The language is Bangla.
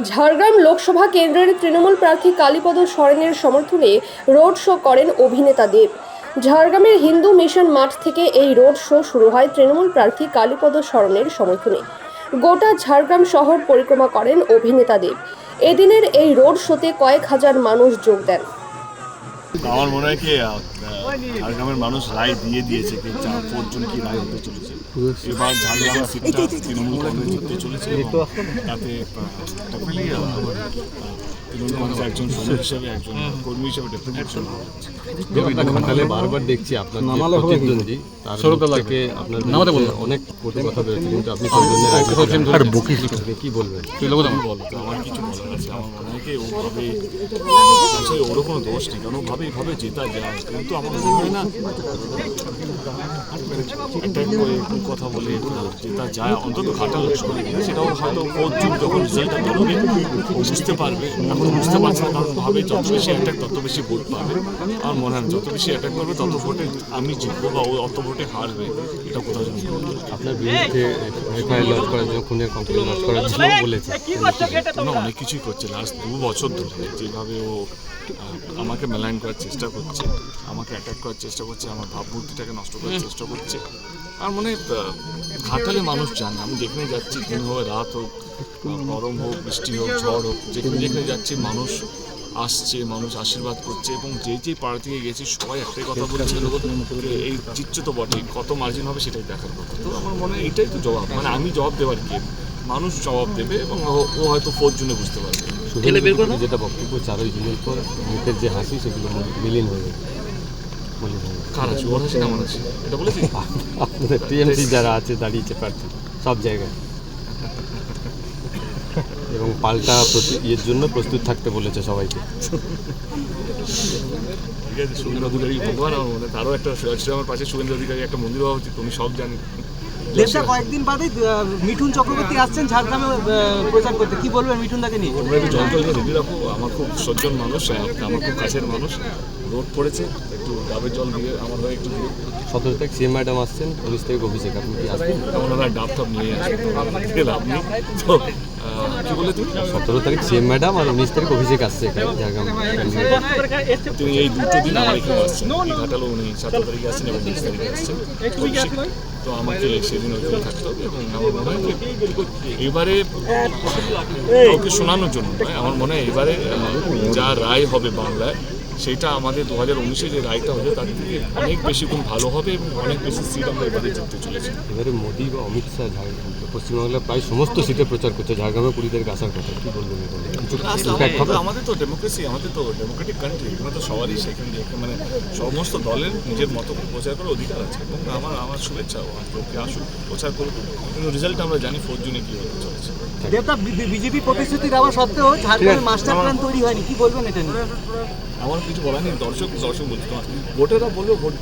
ঝাড়গ্রাম লোকসভা কেন্দ্রের তৃণমূল প্রার্থী কালীপদ সরেনের সমর্থনে রোড শো করেন অভিনেতা দেব। ঝাড়গ্রামের হিন্দু মিশন মাঠ থেকে এই রোড শো শুরু হয় তৃণমূল প্রার্থী কালীপদ সরণের সমর্থনে। গোটা ঝাড়গ্রাম শহর পরিক্রমা করেন অভিনেতা দেব। এদিনের এই রোড শোতে কয়েক হাজার মানুষ যোগ দেন। আমার মনে হয় কি ঝাড়গ্রামের মানুষ রায় দিয়ে দিয়েছে কি চার পাঁচজন কি রায় হতে চলেছে। এবার ঝাড়গ্রাম সিটটা তৃণমূল কংগ্রেস জিততে চলেছে তাতে একজন হিসেবে একজন কর্মী হিসেবে ঘাটালে বারবার দেখছি আপনার নামালে প্রতিদ্বন্দ্বী আপনার অনেক কথা কিন্তু আপনি কি বলবেন আমার কিছু বলার আছে। আমার মনে হয় কি ওভাবে আসলে দোষ নেই কারণ জেতা যায় কিন্তু আমার মনে হয় না অ্যাটাক করে কোন কথা বলে জেতা যায় অন্তত ঘাটা লক্ষ্য করে সেটাও হয়তো জুন যখন রেজাল্টটা বেরোবে বুঝতে পারবে। এখন বুঝতে পারছে না কারণ ভাবে যত বেশি অ্যাটাক তত বেশি ভোট পাবে। আমার মনে হয় যত বেশি অ্যাটাক করবে তত ভোটে আমি জিতবো বা ও অত ভোটে হারবে এটা কোথাও যেন আপনার বিরুদ্ধে এফআইআর লঞ্চ করার জন্য খুনের কমপ্লেন লঞ্চ করার জন্য বলেছে। অনেক কিছুই করছে। লাস্ট দু বছর ধরে যেভাবে ও আমাকে মেলাইন করার চেষ্টা করছে আমাকে অ্যাটাক করার চেষ্টা করছে আমার ভাবমূর্তিটাকে নষ্ট করার চেষ্টা করছে। আর মনে ঘাটালে মানুষ জানে আমি যেখানে যাচ্ছি দিন হোক রাত হোক গরম হোক বৃষ্টি হোক ঝড় হোক যেখানে যেখানে যাচ্ছি মানুষ আসছে মানুষ আশীর্বাদ করছে এবং যে যে পাড়া থেকে গেছি সবাই একটাই কথা বলছে যে এই জিতছে তো বটেই কত মার্জিন হবে সেটাই দেখার কথা। তো আমার মনে হয় এটাই তো জবাব মানে আমি জবাব দেওয়ার কে? মানুষ জবাব দেবে এবং ও- হয়তো ফোর জুনে বুঝতে পারবে। শুধু যেটা বক্তব্য চারই জুনের পর মুখের যে হাসি সেগুলো বিলীন হয়ে মলিন কার আছে? ওর হাসি না আমার হাসি? এটা বলেছি? আপনাদের টিএমসি যারা আছে দাঁড়িয়েছে প্রার্থী সব জায়গায়। এবং পাল্টা প্রতি- ইয়ের জন্য প্রস্তুত থাকতে বলেছে সবাইকে। ঠিক আছে শুভেন্দু অধিকারী ভগবান আমার মনে তারও একটা আমার পাশে শুভেন্দু অধিকারী একটা মন্দির হওয়া উচিত তুমি সব জানি। দেবদা কয়েকদিন বাদেই আহ, মিঠুন চক্রবর্তী আসছেন ঝাড়গ্রামে প্রচার করতে। কি বলবেন মিঠুন দাকে নিয়ে একটু জল রেডি রাখো আমার খুব সজ্জন মানুষ আমার খুব কাছের মানুষ। রোদ পড়েছে একটু ডাবের জল দিয়ে আমার হয়ে একটু সতেরো তারিখ সিএম ম্যাডাম আসছেন উনিশ তারিখ অভিষেক আপনি কি আসবেন? ওনারা ডাব টাব নিয়ে আসবে লাভ নেই। তো কি বলে তুমি? সতেরো তারিখ সিএম ম্যাডাম আর উনিশ তারিখ অভিষেক আসছে এখানে ঝাড়গ্রাম। তিনি এই দুটো দিন আমার এখানে আসছেন। ঘাটালো উনি সতেরো তারিখে আসছেন এবং বিশ তারিখে আসছেন। তো আমাকে এবারে কাউকে শোনানোর জন্য নয়। আমার মনে হয় এবারে যা রায় হবে বাংলায় সেটা আমাদের দু হাজার উনিশে যে রায়টা হবে তার থেকে অনেক বেশি গুণ ভালো হবে এবং অনেক বেশি সিট আমরা এবারে জিততে চলেছি। এবারে মোদি বা অমিত শাহ ঝাড়গ্রাম পশ্চিমবাংলার প্রায় সমস্ত সিটে প্রচার করছে ঝাড়গ্রামে কুড়ি তারিখ আসার কথা কি বলবেন আমাদের- তো ডেমোক্রেসি আমাদের তো ডেমোক্রেটিক কান্ট্রি এখানে তো সবারই সেখানে মানে সমস্ত দলের নিজের মতো করে প্রচার করার অধিকার আছে এবং আমার আমার শুভেচ্ছা ও লোকে আসুক প্রচার করুক। কিন্তু রেজাল্ট আমরা জানি ফোর জুনে কী হতে চলেছে। বিজেপি প্রতিশ্রুতি দেওয়া সত্ত্বেও ঝাড়গ্রামে মাস্টার প্ল্যান তৈরি হয়নি কি বলবেন এটা নিয়ে? আমার কিছু বলার নেই দর্শক দর্শক বলছি তোমার। ভোটেরা বলবে ভোট